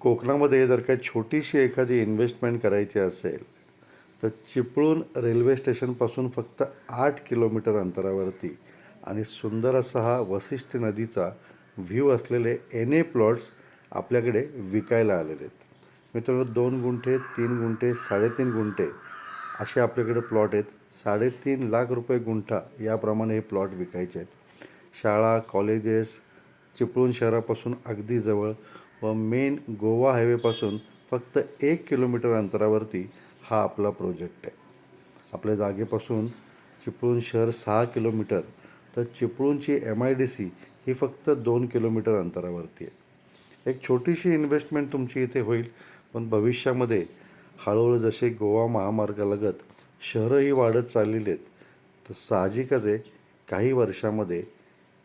कोकणामध्ये जर का छोटीशी एखादी इन्व्हेस्टमेंट करायची असेल तर चिपळूण रेल्वे स्टेशनपासून फक्त आठ किलोमीटर अंतरावरती आणि सुंदर असा हा वसिष्ठ नदीचा व्ह्यू असलेले एन ए प्लॉट्स आपल्याकडे विकायला आलेले आहेत. मित्रांनो दोन गुंठे तीन गुंठे साडेतीन गुंठे असे आपल्याकडे प्लॉट आहेत. साडेतीन लाख रुपये गुंठा याप्रमाणे हे प्लॉट विकायचे आहेत. शाळा कॉलेजेस चिपळूण शहरापासून अगदी जवळ व मेन गोवा हायवेपासून फक्त एक किलोमीटर अंतरावरती हा आपला प्रोजेक्ट आहे. आपल्या जागेपासून चिपळूण शहर सहा किलोमीटर तर चिपळूणची एम आय डी सी ही फक्त दोन किलोमीटर अंतरावरती आहे. एक छोटीशी इन्व्हेस्टमेंट तुमची इथे होईल पण भविष्यामध्ये हळूहळू जसे गोवा महामार्गालगत शहरंही वाढत चाललेली आहेत तर साहजिकच आहे काही वर्षामध्ये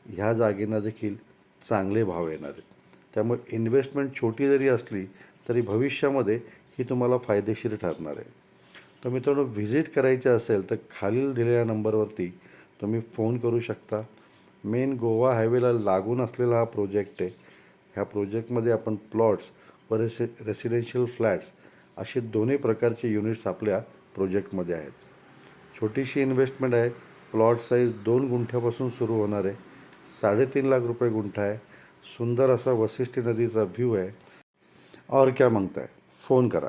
ह्या जागेंना देखील चांगले भाव येणार आहेत. त्यामुळे इन्व्हेस्टमेंट छोटी जरी असली तरी भविष्यामध्ये ही तुम्हाला फायदेशीर ठरणार आहे. तर मित्रांनो व्हिजिट करायचे असेल तर खालील दिलेल्या नंबरवरती तुम्ही फोन करू शकता. मेन गोवा हायवेला लागून असलेला हा प्रोजेक्ट आहे. ह्या प्रोजेक्टमध्ये आपण प्लॉट्स व रेसि रेसिडेन्शियल फ्लॅट्स असे दोन्ही प्रकारचे युनिट्स आपल्या प्रोजेक्टमध्ये आहेत. छोटीशी इन्व्हेस्टमेंट आहे. प्लॉट साईज दोन गुंठ्यापासून सुरू होणार आहे. साडेतीन लाख रुपये गुंठा आहे. सुंदर असा वशिष्ठी नदीचा व्ह्यू आहे. और क्या मागताय? फोन करा.